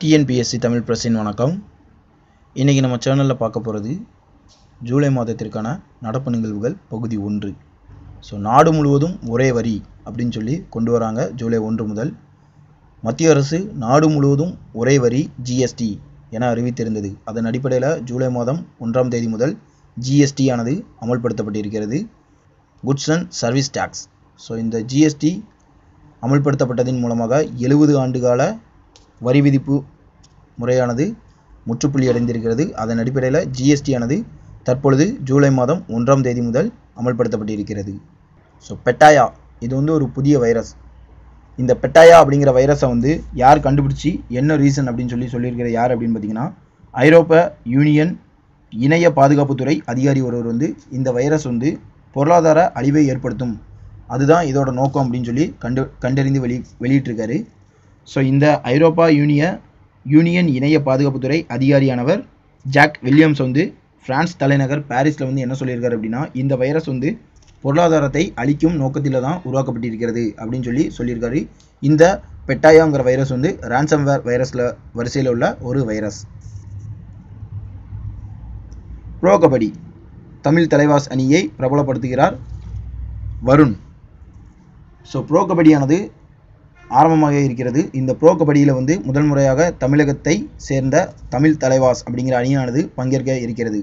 TNPSC Tamil பிரசின் வணக்கம். இன்றைக்கி நம்ம சேனலில் பார்க்க போகிறது ஜூலை மாதத்திற்கான நடப்பு நிகழ்வுகள் பகுதி ஒன்று. ஸோ நாடு முழுவதும் ஒரே வரி அப்படின்னு சொல்லி கொண்டு வராங்க ஜூலை ஒன்று முதல். மத்திய அரசு நாடு முழுவதும் ஒரே வரி ஜிஎஸ்டி என அறிவித்திருந்தது. அதன் அடிப்படையில் ஜூலை மாதம் ஒன்றாம் தேதி முதல் ஜிஎஸ்டி ஆனது அமல்படுத்தப்பட்டிருக்கிறது. Goods and service tax so இந்த ஜிஎஸ்டி அமல்படுத்தப்பட்டதின் மூலமாக எழுபது ஆண்டுகால வரி விதிப்பு முறையானது முற்றுப்புள்ளி அடைந்திருக்கிறது. அதன் அடிப்படையில் ஜிஎஸ்டியானது தற்பொழுது ஜூலை மாதம் ஒன்றாம் தேதி முதல் அமல்படுத்தப்பட்டிருக்கிறது. ஸோ பெட்டாயா இது வந்து ஒரு புதிய வைரஸ். இந்த பெட்டாயா அப்படிங்கிற வைரஸை வந்து யார் கண்டுபிடிச்சி என்ன ரீசன் அப்படின்னு சொல்லி சொல்லியிருக்கிற யார் அப்படின்னு பார்த்தீங்கன்னா ஐரோப்பா யூனியன் இணைய பாதுகாப்புத்துறை அதிகாரி ஒருவர் வந்து இந்த வைரஸ் வந்து பொருளாதார அழிவை ஏற்படுத்தும். அதுதான் இதோட நோக்கம் அப்படின்னு சொல்லி கண்டு கண்டறிந்து வெளி வெளியிட்டிருக்காரு. ஸோ இந்த ஐரோப்பா யூனிய யூனியன் இணைய பாதுகாப்புத்துறை அதிகாரியானவர் ஜாக் வில்லியம்ஸ் வந்து பிரான்ஸ் தலைநகர் பாரிஸில் வந்து என்ன சொல்லியிருக்காரு அப்படின்னா இந்த வைரஸ் வந்து பொருளாதாரத்தை அழிக்கும் நோக்கத்தில் தான் உருவாக்கப்பட்டிருக்கிறது அப்படின்னு சொல்லி சொல்லியிருக்காரு. இந்த பெட்டாயாங்கிற வைரஸ் வந்து ரான்சம்வேர் வைரஸில் வரிசையில் உள்ள ஒரு வைரஸ். ப்ரோ கபடி தமிழ் தலைவாஸ் அணியை பிரபலப்படுத்துகிறார் வருண். ஸோ ப்ரோ கபடியானது ஆரம்பமாக இருக்கிறது. இந்த ப்ரோ கபடியில் வந்து முதல் முறையாக தமிழகத்தை சேர்ந்த தமிழ் தலைவாஸ் அப்படிங்கிற அணியானது பங்கேற்க இருக்கிறது.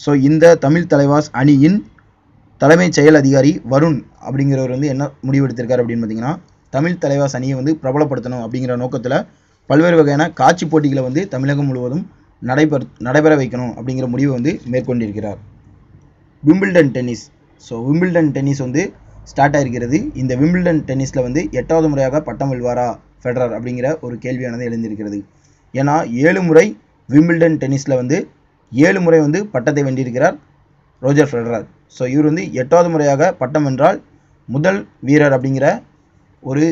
ஸோ இந்த தமிழ் தலைவாஸ் அணியின் தலைமைச் செயல் அதிகாரி வருண் அப்படிங்கிறவர் வந்து என்ன முடிவெடுத்திருக்கார் அப்படின்னு பார்த்தீங்கன்னா தமிழ் தலைவாஸ் அணியை வந்து பிரபலப்படுத்தணும் அப்படிங்கிற நோக்கத்தில் பல்வேறு வகையான காட்சி போட்டிகளை வந்து தமிழகம் முழுவதும் நடைபெற நடைபெற வைக்கணும் அப்படிங்கிற முடிவை வந்து மேற்கொண்டிருக்கிறார். Wimbledon tennis so Wimbledon tennis வந்து ஸ்டார்ட் ஆகிருக்கிறது இந்த விம்பிள்டன் டென்னிஸில் வந்து எட்டாவது முறையாக பட்டம் வெல்வாரா ஃபெடரர் அப்படிங்கிற ஒரு கேள்வியானது எழுந்திருக்கிறது. ஏன்னா ஏழு முறை விம்பிள்டன் டென்னிஸில் வந்து ஏழு முறை வந்து பட்டத்தை வென்றிருக்கிறார் ரோஜர் ஃபெடரர். ஸோ இவர் வந்து எட்டாவது முறையாக பட்டம் வென்றால் முதல் வீரர் அப்படிங்கிற ஒரு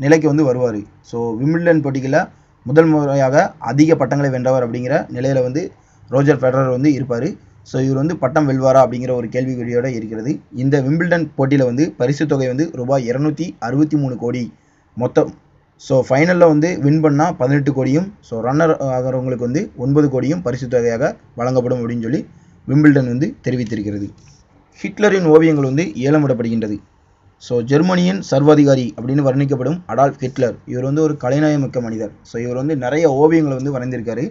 நிலைக்கு வந்து வருவார். ஸோ விம்பிள்டன் போட்டிகளில் முதல் முறையாக அதிக பட்டங்களை வென்றவர் அப்படிங்கிற நிலையில் வந்து ரோஜர் ஃபெடரர் வந்து இருப்பார். ஸோ இவர் வந்து பட்டம் வெல்வாரா அப்படிங்கிற ஒரு கேள்விக்குறியோடு இருக்கிறது. இந்த விம்பிள்டன் போட்டியில் வந்து பரிசு தொகை வந்து ரூபாய் இரநூத்தி அறுபத்தி மூணு கோடி மொத்தம். ஸோ ஃபைனலில் வந்து வின் பண்ணால் பதினெட்டு கோடியும் ஸோ ரன்னர் ஆகிறவங்களுக்கு வந்து ஒன்பது கோடியும் பரிசு தொகையாக வழங்கப்படும் அப்படின்னு சொல்லி விம்பிள்டன் வந்து தெரிவித்திருக்கிறது. ஹிட்லரின் ஓவியங்கள் வந்து ஏலமிடப்படுகின்றது ஸோ ஜெர்மனியின் சர்வாதிகாரி அப்படின்னு வர்ணிக்கப்படும் அடால்ஃப் ஹிட்லர் இவர் வந்து ஒரு கலைநயமிக்க மனிதர். ஸோ இவர் வந்து நிறைய ஓவியங்களை வந்து வரைந்திருக்காரு.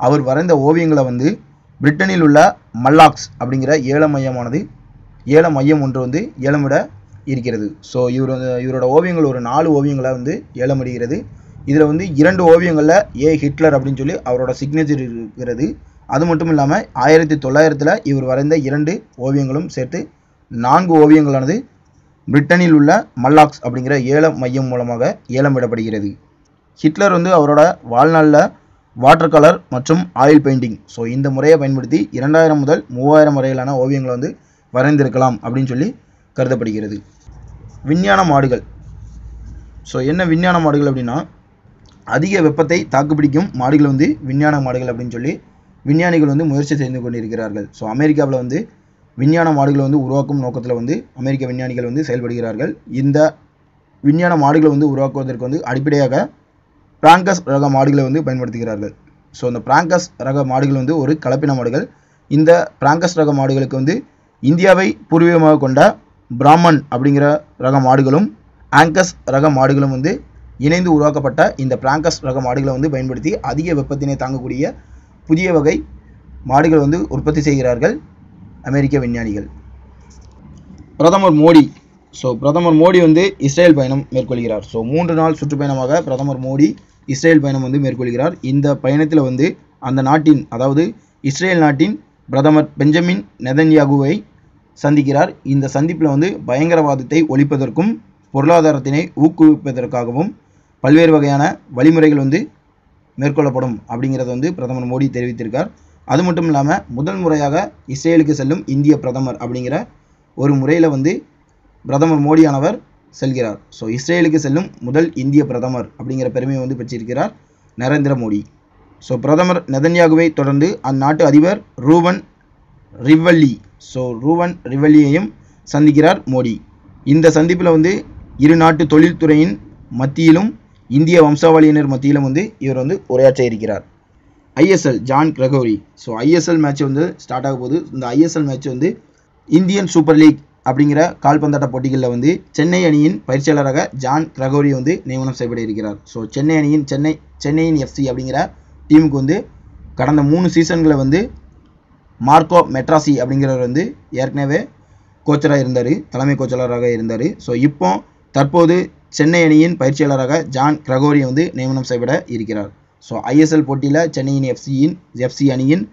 அவர் வரைந்த ஓவியங்களை வந்து பிரிட்டனில் உள்ள மல்லாக்ஸ் அப்படிங்கிற ஏல மையமானது ஏல மையம் ஒன்று வந்து ஏலமிட இருக்கிறது. ஸோ இவர் இவரோட ஓவியங்கள் ஒரு நாலு ஓவியங்களை வந்து ஏலமிடுகிறது. இதில் வந்து இரண்டு ஓவியங்களில் ஏ ஹிட்லர் அப்படின்னு சொல்லி அவரோட சிக்னேச்சர் இருக்கிறது. அது மட்டும் இல்லாமல் ஆயிரத்தி தொள்ளாயிரத்தில் இவர் வரைந்த இரண்டு ஓவியங்களும் சேர்த்து நான்கு ஓவியங்களானது பிரிட்டனில் உள்ள மல்லாக்ஸ் அப்படிங்கிற ஏல மையம் மூலமாக ஏலமிடப்படுகிறது. ஹிட்லர் வந்து அவரோட வாழ்நாளில் வாட்டர் கலர் மற்றும் ஆயில் பெயிண்டிங். ஸோ இந்த முறையை பயன்படுத்தி இரண்டாயிரம் முதல் மூவாயிரம் வரையிலான ஓவியங்களை வந்து வரைந்திருக்கலாம் அப்படின்னு சொல்லி கருதப்படுகிறது. விஞ்ஞான மாடுகள். ஸோ என்ன விஞ்ஞான மாடுகள் அப்படின்னா அதிக வெப்பத்தை தாக்குப்பிடிக்கும் மாடுகள் வந்து விஞ்ஞான மாடுகள் அப்படின்னு சொல்லி விஞ்ஞானிகள் வந்து முயற்சி செய்து கொண்டிருக்கிறார்கள். ஸோ அமெரிக்காவில் வந்து விஞ்ஞான மாடுகளை வந்து உருவாக்கும் நோக்கத்தில் வந்து அமெரிக்க விஞ்ஞானிகள் வந்து செயல்படுகிறார்கள். இந்த விஞ்ஞான மாடுகளை வந்து உருவாக்குவதற்கு வந்து அடிப்படையாக பிராங்கஸ் ரக மாடுகளை வந்து பயன்படுத்துகிறார்கள். ஸோ இந்த பிராங்கஸ் ரக மாடுகள் வந்து ஒரு கலப்பின மாடுகள். இந்த பிராங்கஸ் ரக மாடுகளுக்கு வந்து இந்தியாவை பூர்வீகமாக கொண்ட பிராமன் அப்படிங்கிற ரக மாடுகளும் ஆங்கஸ் ரக மாடுகளும் வந்து இணைந்து உருவாக்கப்பட்ட இந்த பிராங்கஸ் ரக மாடுகளை வந்து பயன்படுத்தி அதிக வெப்பத்தினை தாங்கக்கூடிய புதிய வகை மாடுகள் வந்து உற்பத்தி செய்கிறார்கள் அமெரிக்க விஞ்ஞானிகள். பிரதமர் மோடி. ஸோ பிரதமர் மோடி வந்து இஸ்ரேல் பயணம் மேற்கொள்கிறார். ஸோ மூன்று நாள் சுற்றுப்பயணமாக பிரதமர் மோடி இஸ்ரேல் பயணம் வந்து மேற்கொள்கிறார். இந்த பயணத்தில் வந்து அந்த நாட்டின் அதாவது இஸ்ரேல் நாட்டின் பிரதமர் பெஞ்சமின் நெதன்யாகுவை சந்திக்கிறார். இந்த சந்திப்பில் வந்து பயங்கரவாதத்தை ஒழிப்பதற்கும் பொருளாதாரத்தினை ஊக்குவிப்பதற்காகவும் பல்வேறு வகையான வழிமுறைகள் வந்து மேற்கொள்ளப்படும் அப்படிங்கிறத வந்து பிரதமர் மோடி தெரிவித்திருக்கார். அது மட்டும் இல்லாமல் முதல் முறையாக இஸ்ரேலுக்கு செல்லும் இந்திய பிரதமர் அப்படிங்கிற ஒரு முறையில் வந்து பிரதமர் மோடியானவர் செல்கிறார். ஸோ இஸ்ரேலுக்கு செல்லும் முதல் இந்திய பிரதமர் அப்படிங்கிற பெருமையை வந்து பெற்றிருக்கிறார் நரேந்திர மோடி. ஸோ பிரதமர் நெதன்யாகுவை தொடர்ந்து அந்நாட்டு அதிபர் ரூவன் ரிவல்லி. ஸோ ரூவன் ரிவல்லியையும் சந்திக்கிறார் மோடி. இந்த சந்திப்பில் வந்து இரு நாட்டு தொழில்துறையின் மத்தியிலும் இந்திய வம்சாவளியினர் மத்தியிலும் வந்து இவர் வந்து உரையாற்ற இருக்கிறார் ISL John Gregory. So ISL match வந்து ஸ்டார்ட் ஆக போகுது. இந்த ஐஎஸ்எல் மேட்ச் வந்து இந்தியன் சூப்பர் லீக் அப்படிங்கிற கால்பந்தாட்ட போட்டிகளில் வந்து சென்னை அணியின் பயிற்சியாளராக ஜான் கிரகோரி வந்து நியமனம் செய்யப்பட இருக்கிறார். ஸோ சென்னை அணியின் சென்னை சென்னையின் எஃப்சி அப்படிங்கிற டீமுக்கு வந்து கடந்த மூணு சீசன்களை வந்து மார்க்கோ மெட்ராசி அப்படிங்கிறவர் வந்து ஏற்கனவே கோச்சராக இருந்தார் தலைமை கோச்சாளராக இருந்தார். ஸோ இப்போ தற்போது சென்னை அணியின் பயிற்சியாளராக ஜான் கிரகோரி வந்து நியமனம் செய்யப்பட இருக்கிறார். ஸோ ஐஎஸ்எல் போட்டியில் சென்னையின் எஃப்சியின் எஃப்சி அணியின்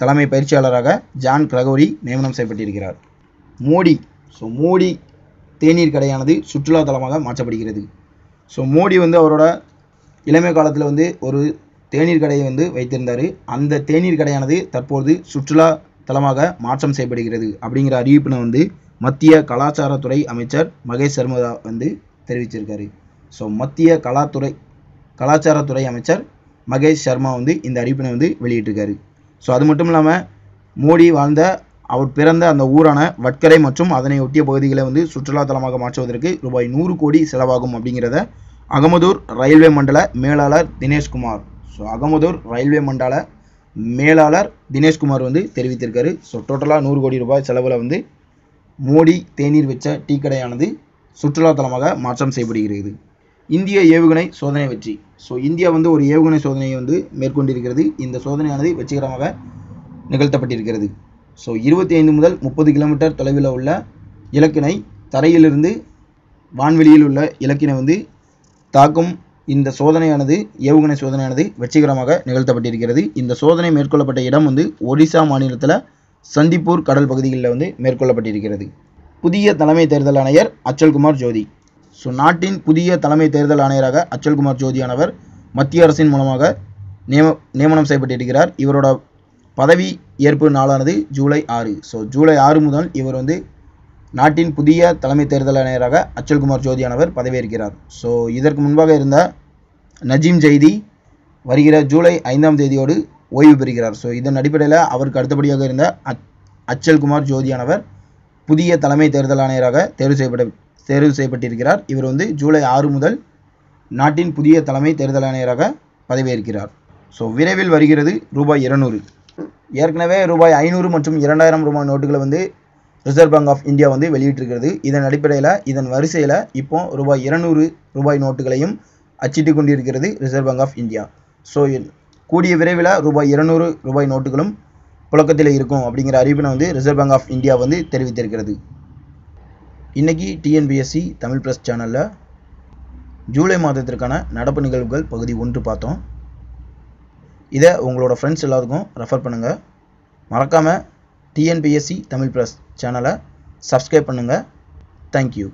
தலைமை பயிற்சியாளராக ஜான் கிரகோரி நியமனம் செய்யப்பட்டிருக்கிறார். மோடி. ஸோ மோடி தேநீர் கடையானது சுற்றுலா தலமாக மாற்றப்படுகிறது. ஸோ மோடி வந்து அவரோட இளமை காலத்தில் வந்து ஒரு தேநீர் கடையை வந்து வைத்திருந்தார். அந்த தேநீர் கடையானது தற்போது சுற்றுலா தலமாக மாற்றம் செய்யப்படுகிறது அப்படிங்கிற அறிவிப்பினை வந்து மத்திய கலாச்சாரத்துறை அமைச்சர் மகேஷ் சர்மதா வந்து தெரிவிச்சிருக்காரு. ஸோ மத்திய கலாத்துறை கலாச்சாரத்துறை அமைச்சர் மகேஷ் சர்மா வந்து இந்த அறிவிப்பினை வந்து வெளியிட்டிருக்காரு. ஸோ அது மட்டும் இல்லாமல் மோடி வாழ்ந்த அவர் பிறந்த அந்த ஊரான வட்கரை மற்றும் அதனை ஒட்டிய பகுதிகளை வந்து சுற்றுலாத்தலமாக மாற்றுவதற்கு ரூபாய் நூறு கோடி செலவாகும் அப்படிங்கிறத அகமதூர் ரயில்வே மண்டல மேலாளர் தினேஷ்குமார் ஸோ அகமதூர் ரயில்வே மண்டல மேலாளர் தினேஷ்குமார் வந்து தெரிவித்திருக்காரு. ஸோ டோட்டலாக நூறு கோடி ரூபாய் செலவில் வந்து மோடி தேநீர் வச்ச டீ கடையானது சுற்றுலாத்தலமாக மாற்றம் செய்யப்படுகிறது. இந்திய ஏவுகணை சோதனை வெற்றி. ஸோ இந்தியா வந்து ஒரு ஏவுகணை சோதனையை வந்து மேற்கொண்டிருக்கிறது. இந்த சோதனையானது வெற்றிகரமாக நிகழ்த்தப்பட்டிருக்கிறது. ஸோ இருபத்தி ஐந்து முதல் முப்பது கிலோமீட்டர் தொலைவில் உள்ள இலக்கினை தரையிலிருந்து வான்வெளியில் உள்ள இலக்கினை வந்து தாக்கும் இந்த சோதனையானது ஏவுகணை சோதனையானது வெற்றிகரமாக நிகழ்த்தப்பட்டிருக்கிறது. இந்த சோதனை மேற்கொள்ளப்பட்ட இடம் வந்து ஒடிசா மாநிலத்தில் சந்திப்பூர் கடல் பகுதிகளில் வந்து மேற்கொள்ளப்பட்டிருக்கிறது. புதிய தலைமை தேர்தல் ஆணையர் அச்சல்குமார் ஜோதி. ஸோ நாட்டின் புதிய தலைமை தேர்தல் ஆணையராக அச்சல்குமார் ஜோதியானவர் மத்திய அரசின் மூலமாக நியம நியமனம் செய்யப்பட்டிருக்கிறார். இவரோட பதவி ஏற்பு நாளானது ஜூலை ஆறு. ஸோ ஜூலை ஆறு முதல் இவர் வந்து நாட்டின் புதிய தலைமை தேர்தல் ஆணையராக அச்சல்குமார் ஜோதியானவர் பதவியேற்கிறார். ஸோ இதற்கு முன்பாக இருந்த நஜீம் ஜெய்தி வருகிற ஜூலை ஐந்தாம் தேதியோடு ஓய்வு பெறுகிறார். ஸோ இதன் அடிப்படையில் அவருக்கு அடுத்தபடியாக இருந்த அச் அச்சல்குமார் ஜோதியானவர் புதிய தலைமை தேர்தல் ஆணையராக தேர்வு செய்யப்பட தேர்வு செய்யப்பட்டிருக்கிறார். இவர் வந்து ஜூலை ஆறு முதல் நாட்டின் புதிய தலைமை தேர்தல் ஆணையராக பதவியேற்கிறார். ஸோ விரைவில் வருகிறது ரூபாய் இருநூறு. ஏற்கனவே ரூபாய் ஐநூறு மற்றும் இரண்டாயிரம் ரூபாய் நோட்டுகளை வந்து ரிசர்வ் பேங்க் ஆஃப் இந்தியா வந்து வெளியிட்டிருக்கிறது. இதன் அடிப்படையில் இதன் வரிசையில் இப்போ ரூபாய் இருநூறு ரூபாய் நோட்டுகளையும் அச்சிட்டு கொண்டிருக்கிறது Reserve Bank of India so கூடிய விரைவில் ரூபாய் இருநூறு ரூபாய் நோட்டுகளும் புழக்கத்தில் இருக்கும் அப்படிங்கிற அறிவினை வந்து ரிசர்வ் பேங்க் ஆஃப் இந்தியா வந்து தெரிவித்திருக்கிறது. இன்றைக்கி டிஎன்பிஎஸ்சி தமிழ் ப்ரெஸ் சேனலில் ஜூலை மாதத்திற்கான நடப்பு நிகழ்வுகள் பகுதி ஒன்று பார்த்தோம். இதை உங்களோட ஃப்ரெண்ட்ஸ் எல்லாத்துக்கும் ரெஃபர் பண்ணுங்கள் மறக்காமல் டிஎன்பிஎஸ்சி தமிழ் ப்ளஸ் சேனலை சப்ஸ்கிரைப் பண்ணுங்கள் தேங்க்யூ